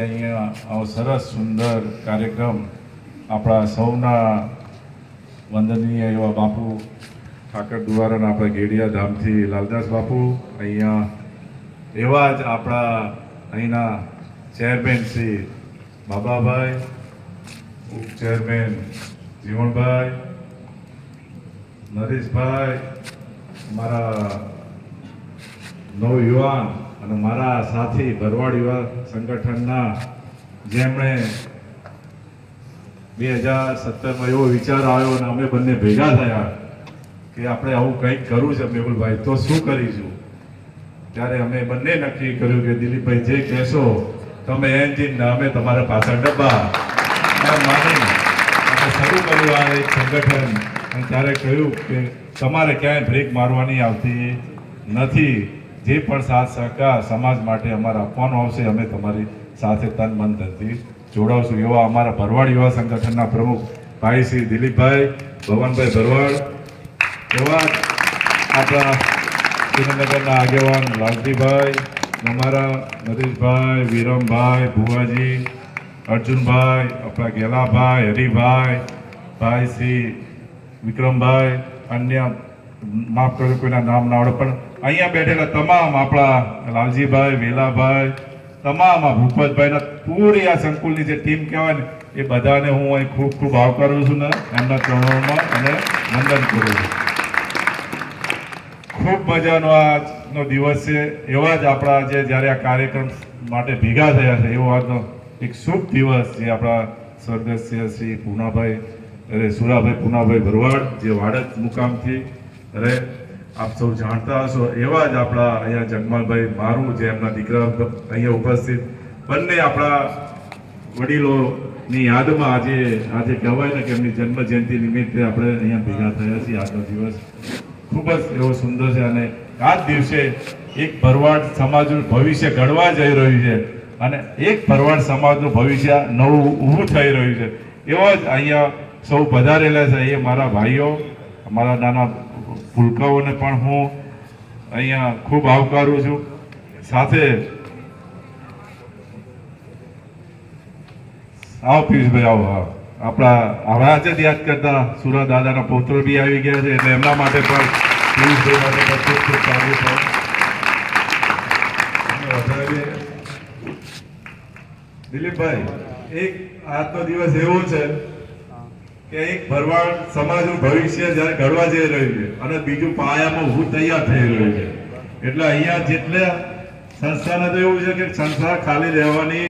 અહીંયા આવો સરસ સુંદર કાર્યક્રમ આપણા સૌના વંદનીય એવા બાપુ ઠાકર દ્વારાના આપણા ગેડિયા ધામથી લાલદાસ બાપુ, અહીંયા એવા જ આપણા અહીંના ચેરમેન શ્રી બાબાભાઈ ઉપચેરમેન જીવણભાઈ, નરેશભાઈ મારા નવયુવાન અને મારા સાથી ભરવાડ યુવા સંગઠનના જેમણે બે હજાર સત્તરમાં એવો વિચાર આવ્યો અને અમે બંને ભેગા થયા કે આપણે આવું કંઈક કરવું છે મેહુલભાઈ, તો શું કરીશું? ત્યારે અમે બંને નક્કી કર્યું કે દિલીપભાઈ, જે કહેશો, તમે એન્જિન ને અમે તમારા પાછળ ડબ્બા. માની શરૂ કર્યું આ એક સંગઠન અને ત્યારે કહ્યું કે તમારે ક્યાંય બ્રેક મારવાની આવતી નથી. જે પણ સાથ સહકાર સમાજ માટે અમારે આપવાનો આવશે, અમે તમારી સાથે તન મન ધનથી જોડાવશું. એવા અમારા ભરવાડ યુવા સંગઠનના પ્રમુખ ભાઈ શ્રી દિલીપભાઈ ભવનભાઈ ભરવાડ, એવા આપણા સુરેન્દ્રનગરના આગેવાન લાલજીભાઈ, અમારા નરેશભાઈ, વિરમભાઈ, ભુવાજી, અર્જુનભાઈ, આપણા ગેલાભાઈ, હરિભાઈ, ભાઈ શ્રી વિક્રમભાઈ, અન્ય માફ કરજો કોઈના નામ ના આવડે, પણ અહીંયા બેઠેલા તમામ આપણા લાલજીભાઈ, વેલાભાઈ, તમામ આ ભૂપતભાઈના પૂરી આ સંકુલની જે ટીમ કહેવાય ને, એ બધાને હું અહીં ખૂબ ખૂબ આવકારું છું ને, એમના ચરણોમાં અને વંદન કરું છું. ખૂબ મજાનો આજનો દિવસ છે, એવા જ આપણા જે જ્યારે આ કાર્યક્રમ માટે ભેગા થયા છે, એવો આજનો એક શુભ દિવસ જે આપણા સ્વર્ગસ્ય શ્રી પૂનાભાઈ, અરે સુરાભાઈ પૂનાભાઈ ભરવાડ, જે વાડજ મુકામથી અરે, આપ સૌ જાણતા હશો, એવા જ આપણા અહીંયા જગમાલભાઈ મારું જે એમના દીકરા અહીંયા ઉપસ્થિત. બંને આપણા વડીલોની યાદમાં આજે આજે કહેવાય ને કે એમની જન્મ જયંતિ નિમિત્તે આપણે અહીંયા ભેગા થયા છીએ આજનો દિવસ. ખૂબ જ એવો સુંદર છે અને આ દિવસે એક ભરવાડ સમાજનું ભવિષ્ય ઘડવા જઈ રહ્યું છે અને એક ભરવાડ સમાજનું ભવિષ્ય નવું ઊભું થઈ રહ્યું છે. એવા જ અહીંયા સૌ પધારેલા છે એ મારા ભાઈઓ, મારા નાના ભૂલકાઓને પણ હું અહીંયા ખૂબ આવકારું છું. સાથે આવો પિયુષભાઈ, આવો હા આપણા હવે જ યાદ કરતા સુરા દાદાના પૌત્ર બી આવી ગયા છે એટલે એમના માટે પણ પિયુષભાઈ માટે પણ ખૂબ ખૂબ છે. દિલીપભાઈ, એક આજનો દિવસ એવો છે કે એક ભરવાડ સમાજનું ભવિષ્ય જ્યારે ઘડવા જઈ રહ્યું છે અને બીજું પાયામાં હું તૈયાર થઈ રહ્યું છે. એટલે અહીંયા જેટલે સંસ્થાને તો એવું છે કે સંસ્થા ખાલી રહેવાની